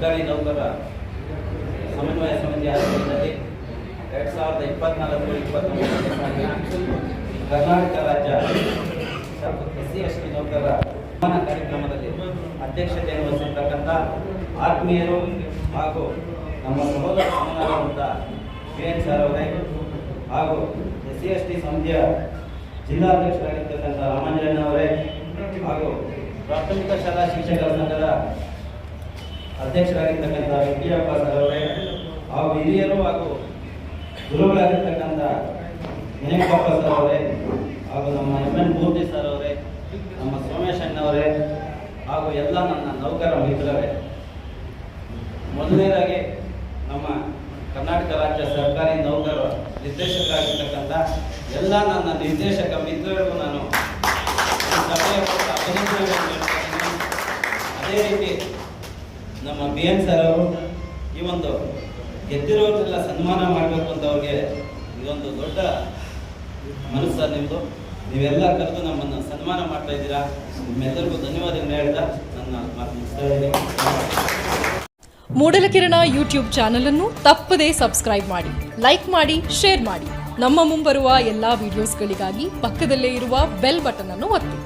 ಸರ್ಕಾರಿ ನೌಕರ ಸಮನ್ವಯ ಸಮಿತಿ ಆಶ್ರಯದಲ್ಲಿ ಎರಡು ಸಾವಿರದ ಇಪ್ಪತ್ನಾಲ್ಕು ಇಪ್ಪತ್ತೊಂಬತ್ತನೇ ಕರ್ನಾಟಕ ರಾಜ್ಯ ಎಸ್ ಸಿ ಎಸ್ ಟಿ ನೌಕರರ ಸನ್ಮಾನ ಕಾರ್ಯಕ್ರಮದಲ್ಲಿ ಅಧ್ಯಕ್ಷತೆಯನ್ನು ವಹಿಸಿರ್ತಕ್ಕಂಥ ಆತ್ಮೀಯರು ಹಾಗೂ ನಮ್ಮ ಸಹೋದರ ಸಮನಾದಂಥ ಕೆ ಎನ್ ಸರ್ ಅವರೇ ಹಾಗೂ ಎಸ್ ಸಿ ಎಸ್ ಟಿ ಸಮಿತಿಯ ಜಿಲ್ಲಾಧ್ಯಕ್ಷರಾಗಿರ್ತಕ್ಕಂಥ ರಾಮಾಂಜನ ಅವರೇ ಹಾಗೂ ಪ್ರಾಥಮಿಕ ಶಾಲಾ ಶಿಕ್ಷಕರ ಸಂಘದ ಅಧ್ಯಕ್ಷರಾಗಿರ್ತಕ್ಕಂಥ ಸರ್ ಅವರೇ ಹಾಗೂ ಹಿರಿಯರು ಹಾಗೂ ಗುರುಗಳಾಗಿರ್ತಕ್ಕಂಥ ವಿನಯಪ್ಪ ಸರ್ ಅವರೇ ಹಾಗೂ ನಮ್ಮ ಎಂ ಎನ್ ಮೂರ್ತಿ ಸರ್ ಅವರೇ ನಮ್ಮ ಸೋಮೇಶ್ ಅಣ್ಣವರೇ ಹಾಗೂ ಎಲ್ಲ ನನ್ನ ನೌಕರ ಮಿತ್ರರೇ. ಮೊದಲನೇದಾಗಿ ನಮ್ಮ ಕರ್ನಾಟಕ ರಾಜ್ಯ ಸರ್ಕಾರಿ ನೌಕರ ನಿರ್ದೇಶಕರಾಗಿರ್ತಕ್ಕಂಥ ಎಲ್ಲ ನನ್ನ ನಿರ್ದೇಶಕ ಮಿತ್ರರಿಗೂ ನಾನು ಅಭಿನಂದನೆ ಅದೇ ರೀತಿ ನಮ್ಮ ಬಿ ಎನ್ ಸರ್ ಅವರು ಈ ಒಂದು ಗೆದ್ದಿರೋರೆಲ್ಲ ಸನ್ಮಾನ ಮಾಡಬೇಕು ಅಂತ ಅವ್ರಿಗೆ ಇದೊಂದು ದೊಡ್ಡ ಮನಸ್ಸು ನಿಮ್ಮದು ನೀವೆಲ್ಲ ಕರೆದು ನಮ್ಮನ್ನು ಸನ್ಮಾನ ಮಾಡ್ತಾ ಇದ್ದೀರಾ. ನಿಮ್ಮೆಲ್ಲರಿಗೂ ಧನ್ಯವಾದಗಳನ್ನು ಹೇಳಿದ ನನ್ನ ಮಾತು ಮುಗಿಸ್ತಾ ಇದ್ದೀನಿ. ಮೂಡಲಕಿರಣ ಯೂಟ್ಯೂಬ್ ಚಾನಲ್ ಅನ್ನು ತಪ್ಪದೇ ಸಬ್ಸ್ಕ್ರೈಬ್ ಮಾಡಿ, ಲೈಕ್ ಮಾಡಿ, ಶೇರ್ ಮಾಡಿ. ನಮ್ಮ ಮುಂಬರುವ ಎಲ್ಲಾ ವಿಡಿಯೋಸ್ಗಳಿಗಾಗಿ ಪಕ್ಕದಲ್ಲೇ ಇರುವ ಬೆಲ್ ಬಟನ್ ಅನ್ನು ಒತ್ತಿ.